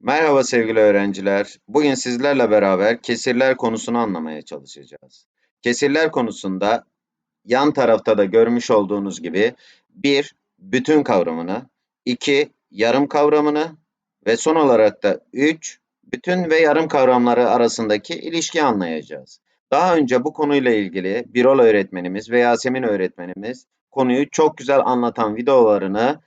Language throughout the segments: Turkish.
Merhaba sevgili öğrenciler. Bugün sizlerle beraber kesirler konusunu anlamaya çalışacağız. Kesirler konusunda yan tarafta da görmüş olduğunuz gibi bir bütün kavramını, iki yarım kavramını ve son olarak da üç bütün ve yarım kavramları arasındaki ilişki anlayacağız. Daha önce bu konuyla ilgili Birol öğretmenimiz ve Yasemin öğretmenimiz konuyu çok güzel anlatan videolarını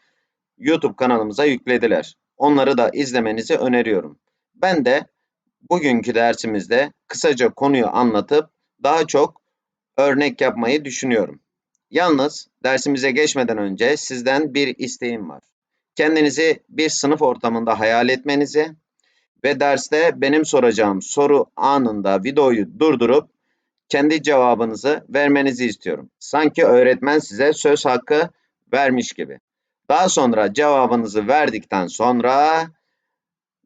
YouTube kanalımıza yüklediler. Onları da izlemenizi öneriyorum. Ben de bugünkü dersimizde kısaca konuyu anlatıp daha çok örnek yapmayı düşünüyorum. Yalnız dersimize geçmeden önce sizden bir isteğim var. Kendinizi bir sınıf ortamında hayal etmenizi ve derste benim soracağım soru anında videoyu durdurup kendi cevabınızı vermenizi istiyorum. Sanki öğretmen size söz hakkı vermiş gibi. Daha sonra cevabınızı verdikten sonra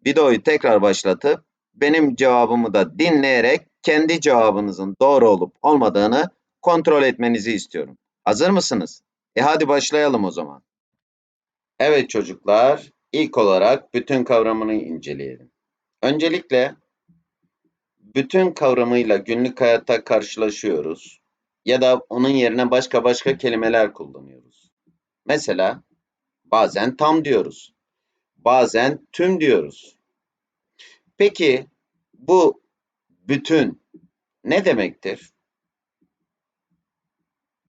videoyu tekrar başlatıp benim cevabımı da dinleyerek kendi cevabınızın doğru olup olmadığını kontrol etmenizi istiyorum. Hazır mısınız? E hadi başlayalım o zaman. Evet çocuklar, ilk olarak bütün kavramını inceleyelim. Öncelikle bütün kavramıyla günlük hayatta karşılaşıyoruz ya da onun yerine başka başka kelimeler kullanıyoruz. Mesela bazen tam diyoruz. Bazen tüm diyoruz. Peki bu bütün ne demektir?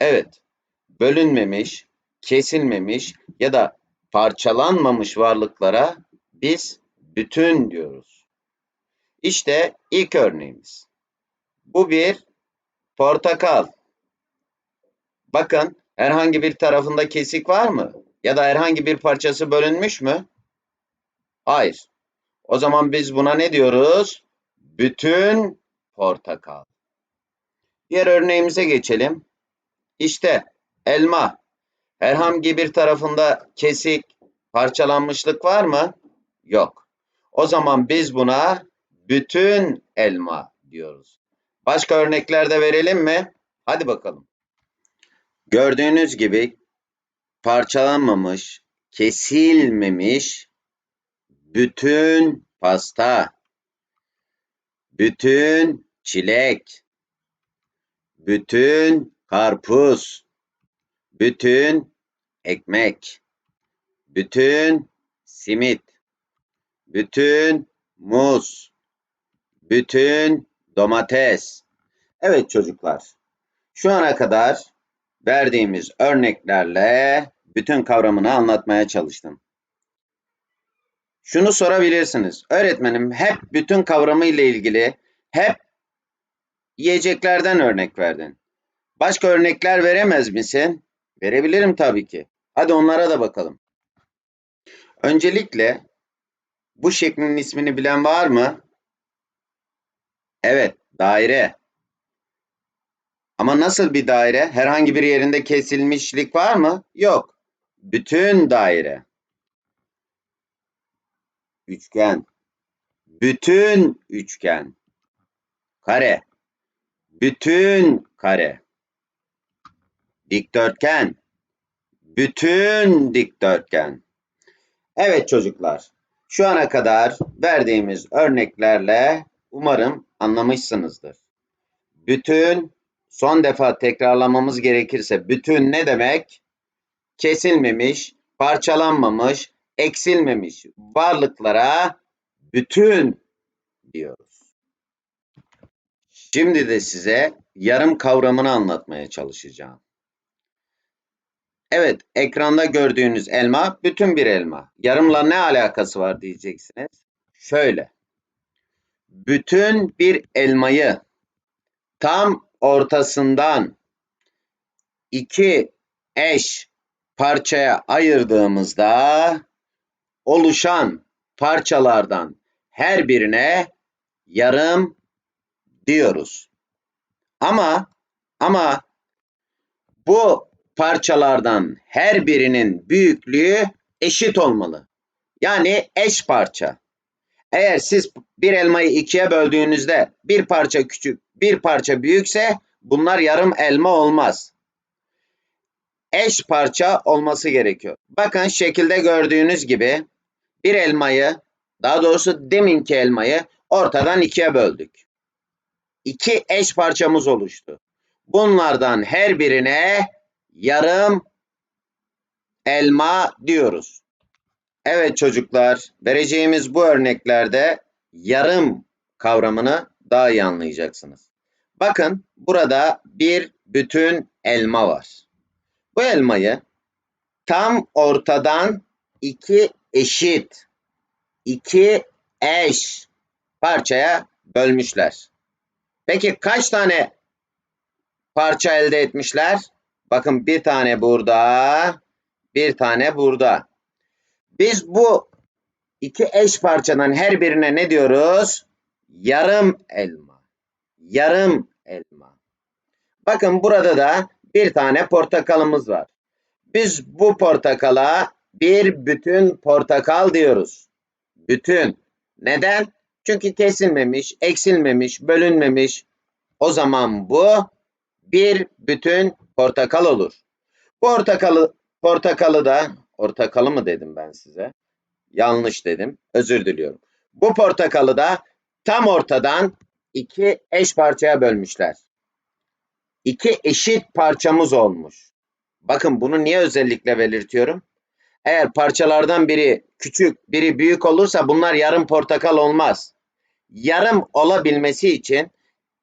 Evet, bölünmemiş, kesilmemiş ya da parçalanmamış varlıklara biz bütün diyoruz. İşte ilk örneğimiz. Bu bir portakal. Bakın herhangi bir tarafında kesik var mı? Ya da herhangi bir parçası bölünmüş mü? Hayır. O zaman biz buna ne diyoruz? Bütün portakal. Diğer örneğimize geçelim. İşte elma. Herhangi bir tarafında kesik, parçalanmışlık var mı? Yok. O zaman biz buna bütün elma diyoruz. Başka örnekler de verelim mi? Hadi bakalım. Gördüğünüz gibi parçalanmamış, kesilmemiş bütün pasta, bütün çilek, bütün karpuz, bütün ekmek, bütün simit, bütün muz, bütün domates. Evet çocuklar, şu ana kadar verdiğimiz örneklerle bütün kavramını anlatmaya çalıştım. Şunu sorabilirsiniz. Öğretmenim hep bütün kavramı ile ilgili hep yiyeceklerden örnek verdin. Başka örnekler veremez misin? Verebilirim tabii ki. Hadi onlara da bakalım. Öncelikle bu şeklin ismini bilen var mı? Evet, daire. Ama nasıl bir daire? Herhangi bir yerinde kesilmişlik var mı? Yok. Bütün daire. Üçgen. Bütün üçgen. Kare. Bütün kare. Dikdörtgen. Bütün dikdörtgen. Evet çocuklar. Şu ana kadar verdiğimiz örneklerle umarım anlamışsınızdır. Bütün son defa tekrarlamamız gerekirse bütün ne demek? Kesilmemiş, parçalanmamış, eksilmemiş varlıklara bütün diyoruz. Şimdi de size yarım kavramını anlatmaya çalışacağım. Evet, ekranda gördüğünüz elma bütün bir elma. Yarımla ne alakası var diyeceksiniz. Şöyle. Bütün bir elmayı tam ortasından iki eş parçaya ayırdığımızda oluşan parçalardan her birine yarım diyoruz. Ama ama bu parçalardan her birinin büyüklüğü eşit olmalı. Yani eş parça. Eğer siz bir elmayı ikiye böldüğünüzde bir parça küçük, bir parça büyükse bunlar yarım elma olmaz. Eş parça olması gerekiyor. Bakın şekilde gördüğünüz gibi bir elmayı daha doğrusu deminki elmayı ortadan ikiye böldük. İki eş parçamız oluştu. Bunlardan her birine yarım elma diyoruz. Evet çocuklar, vereceğimiz bu örneklerde yarım kavramını daha iyi anlayacaksınız. Bakın burada bir bütün elma var. Bu elmayı tam ortadan iki eşit, iki eş parçaya bölmüşler. Peki kaç tane parça elde etmişler? Bakın bir tane burada, bir tane burada. Biz bu iki eş parçadan her birine ne diyoruz? Yarım elma. Yarım elma. Bakın burada da bir tane portakalımız var. Biz bu portakala bir bütün portakal diyoruz. Bütün. Neden? Çünkü kesilmemiş, eksilmemiş, bölünmemiş. O zaman bu bir bütün portakal olur. Portakalı, portakalı da, portakalı mı dedim ben size? Yanlış dedim. Özür diliyorum. Bu portakalı da tam ortadan iki eş parçaya bölmüşler. İki eşit parçamız olmuş. Bakın bunu niye özellikle belirtiyorum? Eğer parçalardan biri küçük, biri büyük olursa bunlar yarım portakal olmaz. Yarım olabilmesi için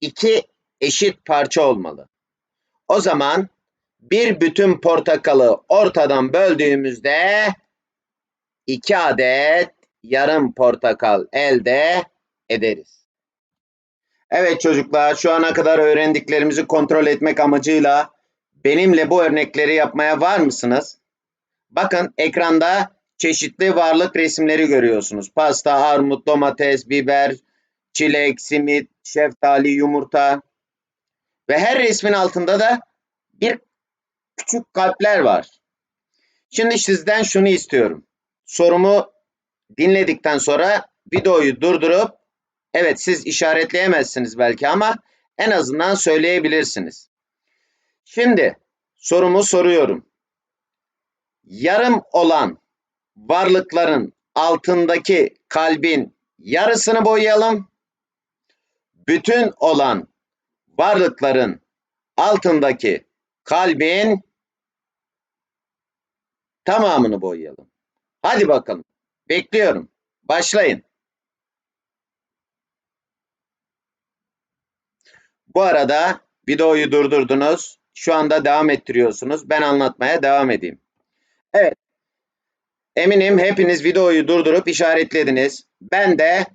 iki eşit parça olmalı. O zaman bir bütün portakalı ortadan böldüğümüzde iki adet yarım portakal elde ederiz. Evet çocuklar şu ana kadar öğrendiklerimizi kontrol etmek amacıyla benimle bu örnekleri yapmaya var mısınız? Bakın ekranda çeşitli varlık resimleri görüyorsunuz. Pasta, armut, domates, biber, çilek, simit, şeftali, yumurta. Ve her resmin altında da bir küçük kalpler var. Şimdi sizden şunu istiyorum. Sorumu dinledikten sonra videoyu durdurup evet siz işaretleyemezsiniz belki ama en azından söyleyebilirsiniz. Şimdi sorumu soruyorum. Yarım olan varlıkların altındaki kalbin yarısını boyayalım. Bütün olan varlıkların altındaki kalbin tamamını boyayalım. Hadi bakalım. Bekliyorum. Başlayın. Bu arada videoyu durdurdunuz. Şu anda devam ettiriyorsunuz. Ben anlatmaya devam edeyim. Evet. Eminim hepiniz videoyu durdurup işaretlediniz. Ben de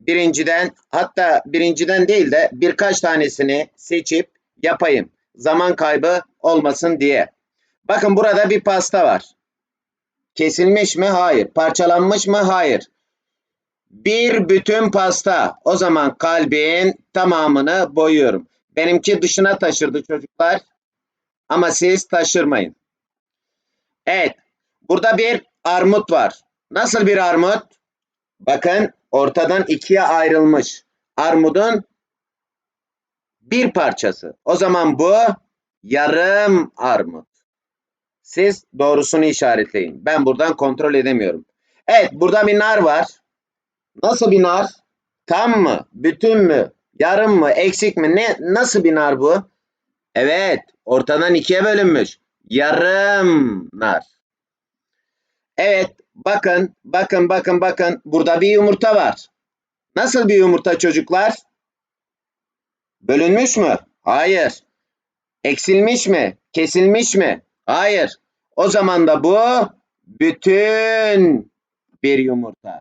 birinciden hatta birinciden değil de birkaç tanesini seçip yapayım. Zaman kaybı olmasın diye. Bakın burada bir pasta var. Kesilmiş mi? Hayır. Parçalanmış mı? Hayır. Bir bütün pasta. O zaman kalbin tamamını boyuyorum. Benimki dışına taşırdı çocuklar. Ama siz taşırmayın. Evet. Burada bir armut var. Nasıl bir armut? Bakın ortadan ikiye ayrılmış. Armudun bir parçası. O zaman bu yarım armut. Siz doğrusunu işaretleyin. Ben buradan kontrol edemiyorum. Evet burada bir nar var. Nasıl bir nar? Tam mı? Bütün mü? Yarım mı? Eksik mi? Ne? Nasıl bir nar bu? Evet. Ortadan ikiye bölünmüş. Yarım nar. Evet. Bakın. Bakın. Bakın. Bakın. Burada bir yumurta var. Nasıl bir yumurta çocuklar? Bölünmüş mü? Hayır. Eksilmiş mi? Kesilmiş mi? Hayır. O zaman da bu bütün bir yumurta.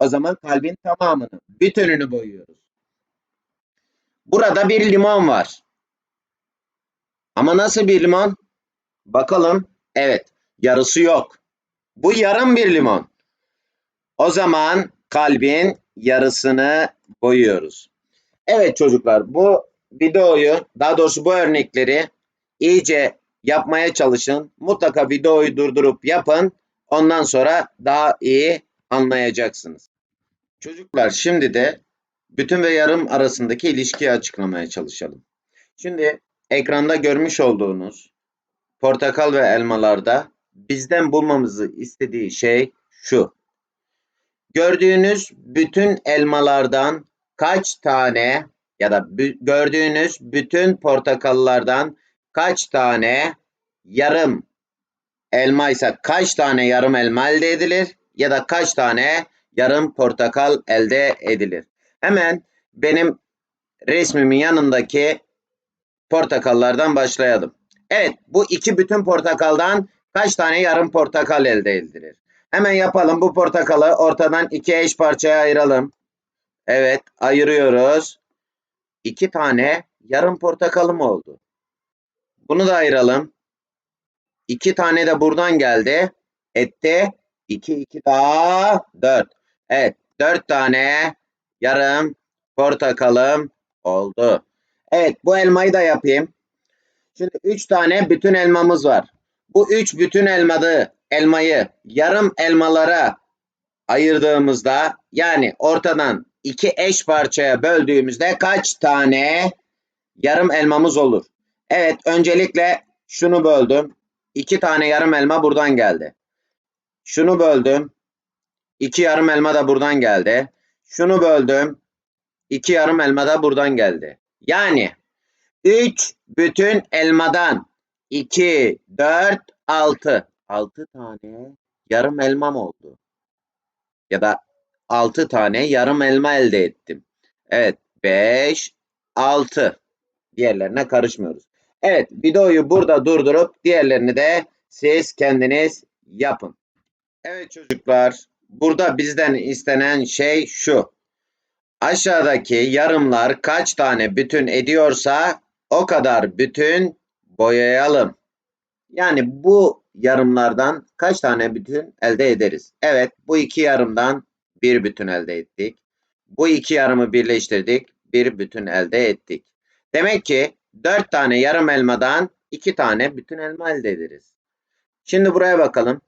O zaman kalbin tamamını, bütününü boyuyoruz. Burada bir limon var. Ama nasıl bir limon? Bakalım. Evet, yarısı yok. Bu yarım bir limon. O zaman kalbin yarısını boyuyoruz. Evet çocuklar, bu videoyu, daha doğrusu bu örnekleri iyice yapmaya çalışın. Mutlaka videoyu durdurup yapın. Ondan sonra daha iyi anlayacaksınız. Çocuklar şimdi de bütün ve yarım arasındaki ilişkiyi açıklamaya çalışalım. Şimdi ekranda görmüş olduğunuz portakal ve elmalarda bizden bulmamızı istediği şey şu. gördüğünüz bütün elmalardan kaç tane ya da gördüğünüz bütün portakallardan kaç tane yarım elma ise kaç tane yarım elma elde edilir ya da kaç tane yarım portakal elde edilir? Hemen benim resmimin yanındaki portakallardan başlayalım. Evet, bu iki bütün portakaldan kaç tane yarım portakal elde edilir? Hemen yapalım. Bu portakalı ortadan iki eş parçaya ayıralım. Evet, ayırıyoruz. İki tane yarım portakalım oldu. Bunu da ayıralım. İki tane de buradan geldi. Etti. İki, iki daha dört. Evet, dört tane yarım portakalım oldu. Evet, bu elmayı da yapayım. Şimdi üç tane bütün elmamız var. Bu üç bütün elmadı, elmayı yarım elmalara ayırdığımızda yani ortadan iki eş parçaya böldüğümüzde kaç tane yarım elmamız olur? Evet, öncelikle şunu böldüm. İki tane yarım elma buradan geldi. Şunu böldüm. İki yarım elma da buradan geldi. Şunu böldüm. İki yarım elma da buradan geldi. Yani 3 bütün elmadan 2, 4, 6. 6 tane yarım elmam oldu. Ya da 6 tane yarım elma elde ettim. Evet 5, 6. Diğerlerine karışmıyoruz. Evet videoyu burada durdurup diğerlerini de siz kendiniz yapın. Evet çocuklar burada bizden istenen şey şu. Aşağıdaki yarımlar kaç tane bütün ediyorsa o kadar bütün boyayalım. Yani bu yarımlardan kaç tane bütün elde ederiz? Evet, bu iki yarımdan bir bütün elde ettik. Bu iki yarımı birleştirdik, bir bütün elde ettik. Demek ki dört tane yarım elmadan iki tane bütün elma elde ederiz. Şimdi buraya bakalım.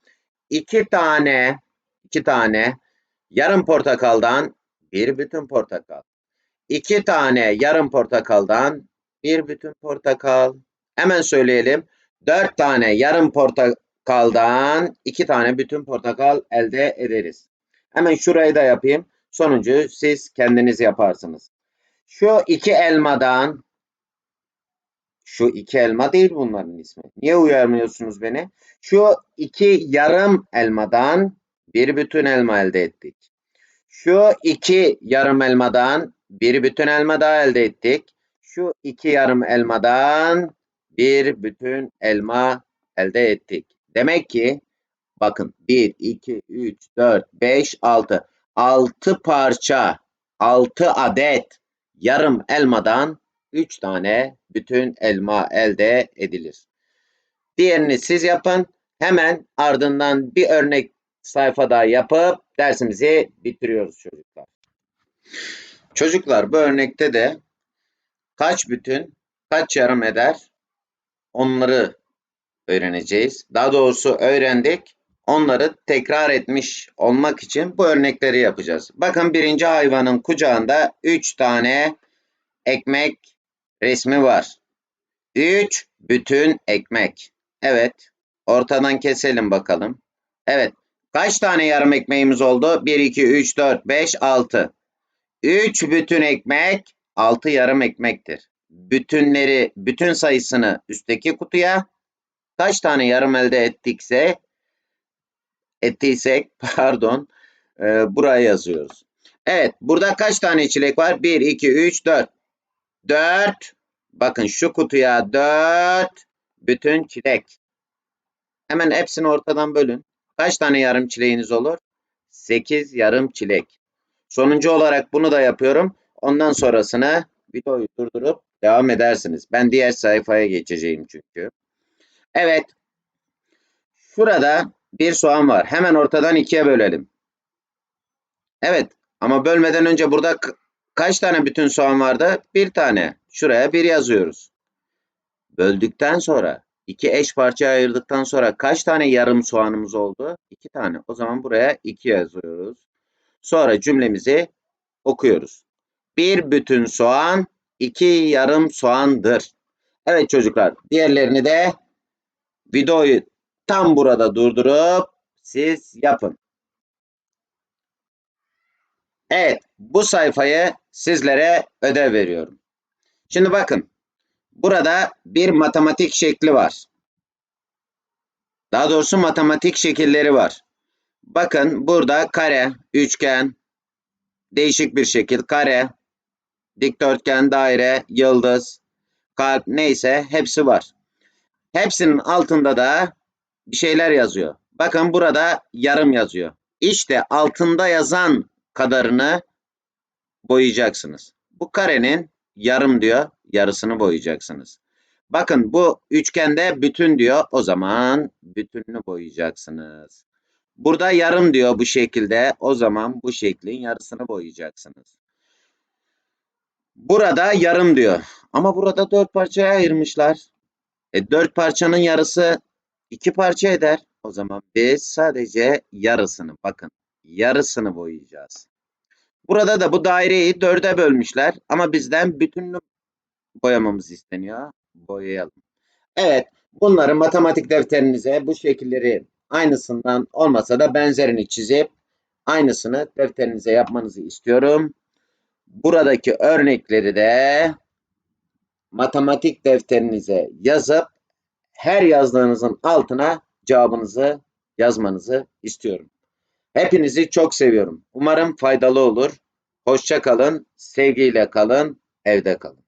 İki tane, iki tane yarım portakaldan bir bütün portakal. İki tane yarım portakaldan bir bütün portakal. Hemen söyleyelim. Dört tane yarım portakaldan iki tane bütün portakal elde ederiz. Hemen şurayı da yapayım. Sonucu siz kendiniz yaparsınız. Şu iki elmadan şu iki elma değil bunların ismi. Niye uyarmıyorsunuz beni? Şu iki yarım elmadan bir bütün elma elde ettik. Şu iki yarım elmadan bir bütün elma daha elde ettik. Şu iki yarım elmadan bir bütün elma elde ettik. Demek ki bakın 1, 2, 3, 4, 5, 6. 6 parça, 6 adet yarım elmadan 3 tane bütün elma elde edilir. Diğerini siz yapın. Hemen ardından bir örnek sayfa daha yapıp dersimizi bitiriyoruz çocuklar. Çocuklar bu örnekte de kaç bütün, kaç yarım eder onları öğreneceğiz. Daha doğrusu öğrendik. Onları tekrar etmiş olmak için bu örnekleri yapacağız. Bakın birinci hayvanın kucağında 3 tane ekmek resmi var. 3 bütün ekmek. Evet. Ortadan keselim bakalım. Evet. Kaç tane yarım ekmeğimiz oldu? 1, 2, 3, 4, 5, 6. 3 bütün ekmek 6 yarım ekmektir. Bütünleri, bütün sayısını üstteki kutuya kaç tane yarım elde ettikse ettiysek pardon e, buraya yazıyoruz. Evet burada kaç tane çilek var? 1, 2, 3, 4. 4 bakın şu kutuya 4 bütün çilek. Hemen hepsini ortadan bölün. Kaç tane yarım çileğiniz olur? 8 yarım çilek. Sonuncu olarak bunu da yapıyorum. Ondan sonrasını videoyu durdurup devam edersiniz. Ben diğer sayfaya geçeceğim çünkü. Evet. Şurada bir soğan var. Hemen ortadan ikiye bölelim. Evet. Ama bölmeden önce burada kaç tane bütün soğan vardı? Bir tane. Şuraya bir yazıyoruz. Böldükten sonra iki eş parçaya ayırdıktan sonra kaç tane yarım soğanımız oldu? İki tane. O zaman buraya iki yazıyoruz. Sonra cümlemizi okuyoruz. Bir bütün soğan, iki yarım soğandır. Evet çocuklar, diğerlerini de videoyu tam burada durdurup siz yapın. Evet, bu sayfayı sizlere ödev veriyorum. Şimdi bakın, burada bir matematik şekli var. Daha doğrusu matematik şekilleri var. Bakın burada kare, üçgen, değişik bir şekil, kare, dikdörtgen, daire, yıldız, kalp neyse hepsi var. Hepsinin altında da bir şeyler yazıyor. Bakın burada yarım yazıyor. İşte altında yazan kadarını boyayacaksınız. Bu karenin yarım diyor, yarısını boyayacaksınız. Bakın bu üçgende bütün diyor, o zaman bütününü boyayacaksınız. Burada yarım diyor bu şekilde, o zaman bu şeklin yarısını boyayacaksınız. Burada yarım diyor. Ama burada dört parçaya ayırmışlar. E, dört parçanın yarısı iki parça eder. O zaman biz sadece yarısını bakın yarısını boyayacağız. Burada da bu daireyi dörde bölmüşler ama bizden bütününü boyamamız isteniyor. Boyayalım. Evet bunları matematik defterinize bu şekilleri aynısından olmasa da benzerini çizip aynısını defterinize yapmanızı istiyorum. Buradaki örnekleri de matematik defterinize yazıp her yazdığınızın altına cevabınızı yazmanızı istiyorum. Hepinizi çok seviyorum. Umarım faydalı olur. Hoşça kalın, sevgiyle kalın, evde kalın.